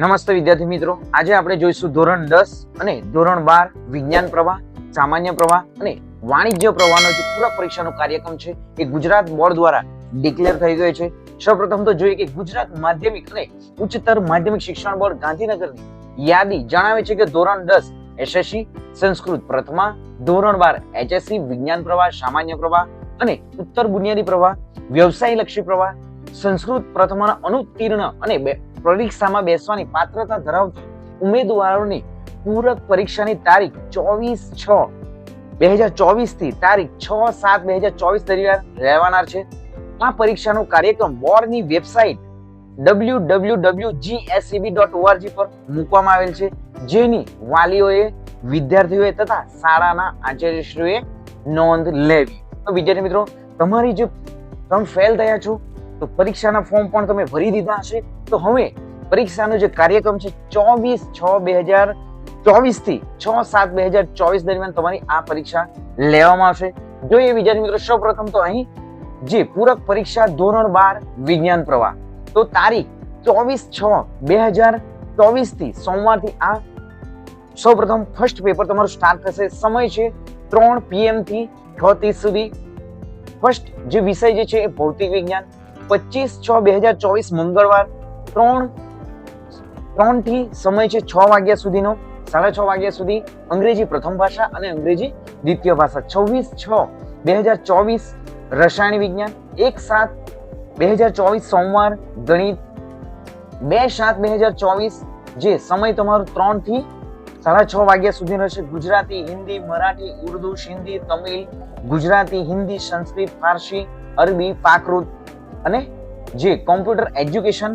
નમસ્તે વિદ્યાર્થી મિત્રો. આજે આપણે જોઈશું ધોરણ દસ અને ધોરણ બાર વિજ્ઞાન પ્રવાહ, સામાન્ય પ્રવાહ અને વાણિજ્ય પ્રવાહનો જે પૂરક પરીક્ષાનો કાર્યક્રમ છે એ ગુજરાત બોર્ડ દ્વારા ડિક્લેર થઈ ગયો છે. સૌપ્રથમ તો જોઈએ કે ગુજરાત માધ્યમિક અને ઉચ્ચતર માધ્યમિક શિક્ષણ બોર્ડ ગાંધીનગરની યાદી જણાવે છે કે ધોરણ દસ એસએસસી સંસ્કૃત પ્રથમા, ધોરણ બાર એચએસસી વિજ્ઞાન પ્રવાહ, સામાન્ય પ્રવાહ અને ઉત્તર બુનિયાદી પ્રવાહ, વ્યવસાયલક્ષી પ્રવાહ, સંસ્કૃત પ્રથમાના અનુત્તીર્ણ અને પરીક્ષામાં બેસવાની પાત્રતા ધરાવતા ઉમેદવારોની પૂરક પરીક્ષાની તારીખ ચોવીસ છ બે હજાર ચોવીસથી તારીખ છ સાત બે હજાર ચોવીસ દરમિયાન રહેવાનાર છે. આ પરીક્ષાનો કાર્યક્રમ બોર્ડની website W W W dot ORG પર મૂકવામાં આવેલ છે. જેની વાલીઓએ, વિદ્યાર્થીઓએ તથા શાળાના આચાર્યશ્રીઓએ નોંધ લેવી. તો વિદ્યાર્થી મિત્રો, તમારી જે તમે ફેલ થયા છો તો પરીક્ષાના ફોર્મ પણ તમે ભરી દીધા હશે. તો હવે પરીક્ષાનો જે કાર્યક્રમ છે ચોવીસ છ બે હજાર ચોવીસથી છ સાત બે હજાર ચોવીસ દરમિયાન તમારી આ પરીક્ષા લેવામાં આવશે. જોઈએ વિદ્યાર્થી મિત્રો, સૌપ્રથમ તો અહીં જે પૂરક પરીક્ષા ધોરણ બાર વિજ્ઞાન પ્રવાહ. તો તારીખ ચોવીસ છ બે હજાર ચોવીસથી સોમવારથી આ સૌપ્રથમ ફર્સ્ટ પેપર તમારું સ્ટાર્ટ થશે. સમય છે ત્રણ પીએમથી છ ત્રીસ સુધી. ફર્સ્ટ જે વિષય જે છે એ ભૌતિક વિજ્ઞાન પચીસ છ બે હજાર ચોવીસ મંગળવાર ત્રણ ત્રણથી સમય છે છ વાગ્યા સુધીનો, સાડા છ વાગ્યા સુધી અંગ્રેજી પ્રથમ ભાષા અને અંગ્રેજી દ્વિતીય ભાષા. છવ્વીસ છ બે હજાર ચોવીસ રસાયણ વિજ્ઞાન, એક સાત બે હજાર ચોવીસ સોમવાર ગણિત, બે સાત બે હજાર ચોવીસ જે સમય તમારો ત્રણથી સાડા છ વાગ્યા સુધી રહેશે. ગુજરાતી, હિન્દી, મરાઠી, ઉર્દુ, સિંધી, તમિલ, ગુજરાતી, હિન્દી, સંસ્કૃત, ફારસી, અરબી પ્રાકૃત અને જે કોમ્પ્યુટર એજ્યુકેશન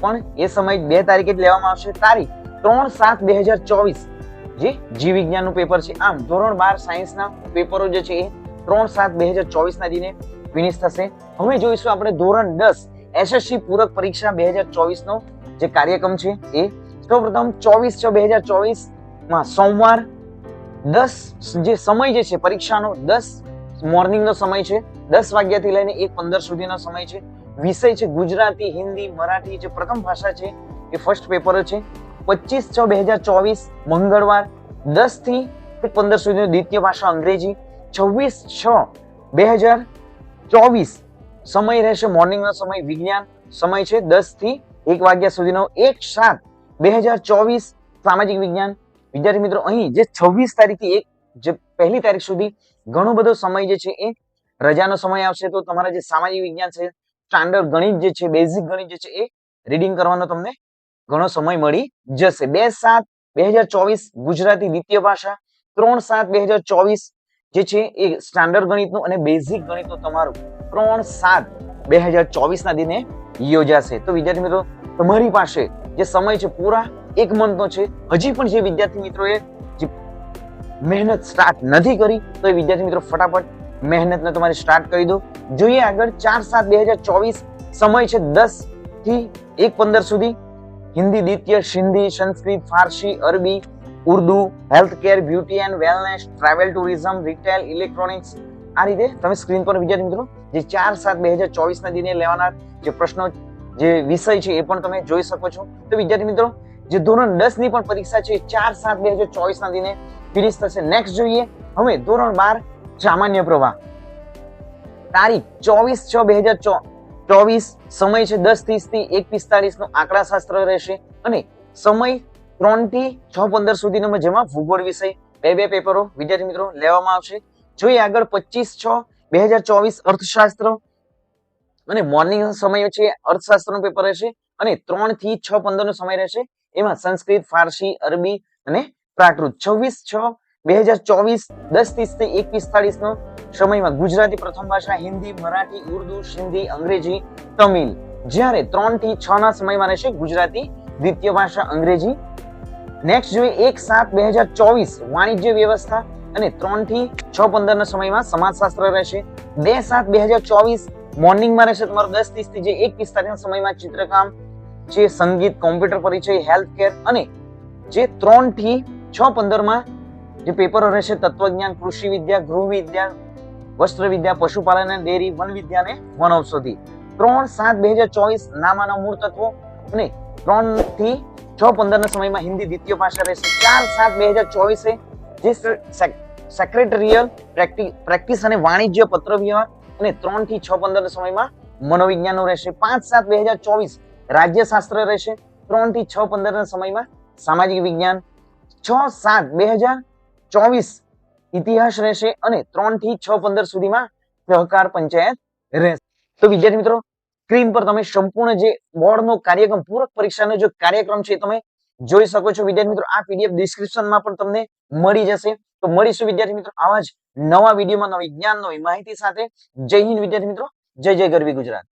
પણ એ સમય બે તારીખે જ લેવામાં આવશે, તારીખ ત્રણ સાત બે હજાર ચોવીસ. જે જીવ વિજ્ઞાનનું પેપર છે. આમ, ધોરણ બાર સાયન્સના પેપરો જે છે એ ત્રણ સાત બે હજાર ચોવીસના દિને ફિનિશ થશે. હવે જોઈશું આપણે ધોરણ દસ એસએસસી પૂરક પરીક્ષા બે હજાર ચોવીસનો જે કાર્યક્રમ છે એ. સૌપ્રથમ ચોવીસ છ બે હજાર ચોવીસમાં સોમવાર દસ જે સમય જે છે, પરીક્ષાનો દસ મોર્નિંગનો સમય છે. દસ વાગ્યાથી લઈને એક પંદર સુધીનો સમય છે. વિષય છે ગુજરાતી, હિન્દી, મરાઠી જે પ્રથમ ભાષા છે એ ફર્સ્ટ પેપર છે. પચીસ છ બે હજાર ચોવીસ મંગળવાર દસથી પંદર સુધીનો દ્વિતીય ભાષા અંગ્રેજી. છવ્વીસ છ બે હજાર ચોવીસ સમય રહેશે મોર્નિંગનો સમય, વિજ્ઞાન સમય છે દસથી એક વાગ્યા સુધીનો. એક સાત બે હજાર ચોવીસ સામાજિક વિજ્ઞાન. વિદ્યાર્થી મિત્રો, અહીં જે છવ્વીસ તારીખથી એક જે પહેલી તારીખ સુધી ઘણો બધો સમય જે છે એ રજાનો સમય આવશે તો તમારા જે સામાજિક વિજ્ઞાન છે સ્ટાન્ડર્ડ ગણિત જે છે બેઝિક ગણિત જે છે, એ રીડિંગ કરવાનો તમને ઘણો સમય મળી જશે. બે સાત બે ગુજરાતી દ્વિતીય ભાષા, ત્રણ સાત બે જે છે, એ સ્ટાન્ડર્ડ ગણિતનું અને બેઝિક ગણિતનું તમારું ત્રણ સાત બે ચોવીસના દિને યોજાશે. તો વિદ્યાર્થી મિત્રો, તમારી પાસે જે સમય છે, પૂરા એક મંથનો છે. હજી પણ જે વિદ્યાર્થી મિત્રોએ જે મહેનત સ્ટાર્ટ નથી કરી, તો એ વિદ્યાર્થી મિત્રો ફટાફટ મહેનતને તમારે સ્ટાર્ટ કરી દો. જોઈએ આગળ, ચાર સાત બે હજાર ચોવીસ સમય છે દસથી એક પંદર સુધી. હિન્દી, દ્વિતીય, Sindhi, Sanskrit, Farsi, Arabi, Urdu health care beauty and wellness travel tourism retail electronics આ રીતે તમે સ્ક્રીન પર વિદ્યાર્થી મિત્રો, જે ચાર સાત બે હજાર ચોવીસ ના દિને લેવાના જે પ્રશ્નો, જે વિષય છે એ પણ તમે જોઈ શકો છો. તો વિદ્યાર્થી મિત્રો, જે ધોરણ દસની પણ પરીક્ષા છે ચાર સાત બે હજાર ચોવીસ ના દિને ફિનિશ થશે. નેક્સ્ટ જોઈએ, હવે ધોરણ બાર સામાન્ય પ્રવાહ. તારીખ ચોવીસ છ બે હજાર ચોવીસ, સમય છે દસ ત્રીસથી એક પિસ્તાલીસ નો આંકડા શાસ્ત્ર રહેશે અને સમય ત્રણથી છ પંદર સુધીનો જેમાં ભૂગોળ વિષય, બે બે પેપરો, વિદ્યાર્થી મિત્રો, લેવામાં આવશે. જોઈએ આગળ પચીસ છ બે હજાર ચોવીસ અર્થશાસ્ત્ર. અને મોર્નિંગ સમય છે, અર્થશાસ્ત્રનો પેપર રહેશે અને ત્રણથી છ પંદર નો સમય રહેશે. એમાં સંસ્કૃત, ફારસી, અરબી અને પ્રાકૃત. છવ્વીસ છ બે હજાર ચોવીસ દસ ત્રીસથી સમયમાં ગુજરાતી પ્રથમ ભાષા હિન્દી, મરાઠી, ઉર્દુ, સિંધી, અંગ્રેજી, તમિલ. જ્યારે ત્રણથી સમયમાં રહેશે ગુજરાતી દ્વિતીય ભાષા અંગ્રેજી. નેક્સ્ટ જોઈએ એક સાત બે હજાર ચોવીસ વાણિજ્ય વ્યવસ્થા અને ત્રણથી છ પંદર ના સમયમાં સમાજશાસ્ત્ર રહેશે. બે સાત બે હજાર ચોવીસ મોર્નિંગમાં રહેશે તમારું દસ ત્રીસથી જે એક પિસ્તાળીસ ના સમયમાં ચિત્રકામ છે સંગીત, કોમ્પ્યુટર પરિચય હેલ્થ કેર અને જે ત્રણથી છ પંદરમાં જે પેપરો રહેશે તત્વજ્ઞાન, કૃષિ વિદ્યા, ગૃહ વિદ્યા, વસ્ત્ર વિદ્યા, પશુપાલન અને ડેરી, વન વિદ્યા અને વનૌષધિ ત્રણ સાત બે હજાર ચોવીસ નામાના મૂળ તત્વો અને ત્રણથી છ પંદર ના સમયમાં હિન્દી દ્વિતીય ભાષા રહેશે. ચાર સાત બે હજાર ચોવીસે જે સેક્રેટરીયલ પ્રેક્ટિસ અને વાણિજ્ય પત્ર વ્યવહાર અને ત્રણથી છ પંદર ના સમયમાં મનોવિજ્ઞાનો રહેશે. પાંચ સાત બે હજાર ચોવીસ રાજ્યશાસ્ત્ર રહેશે. ત્રણથી છ પંદર ના સમયમાં સામાજિક વિજ્ઞાન. છ સાત બે હજાર ચોવીસ ઇતિહાસ રહેશે અને ત્રણથી છ પંદર સુધીમાં સહકાર પંચાયત રહેશે. તો વિદ્યાર્થી મિત્રો, સ્ક્રીન પર તમે સંપૂર્ણ જે બોર્ડનો કાર્યક્રમ, પૂરક પરીક્ષાનો જે કાર્યક્રમ છે તમે જોઈ શકો છો. વિદ્યાર્થી મિત્રો, આ પીડીએફ ડિસ્ક્રિપ્શનમાં પણ તમને મળી જશે. તો મળીશું વિદ્યાર્થી મિત્રો, આવા જ નવા વિડીયોમાં નવી જ્ઞાન નવી માહિતી સાથે. જય હિન્દ વિદ્યાર્થી મિત્રો, જય જય ગરવી ગુજરાત.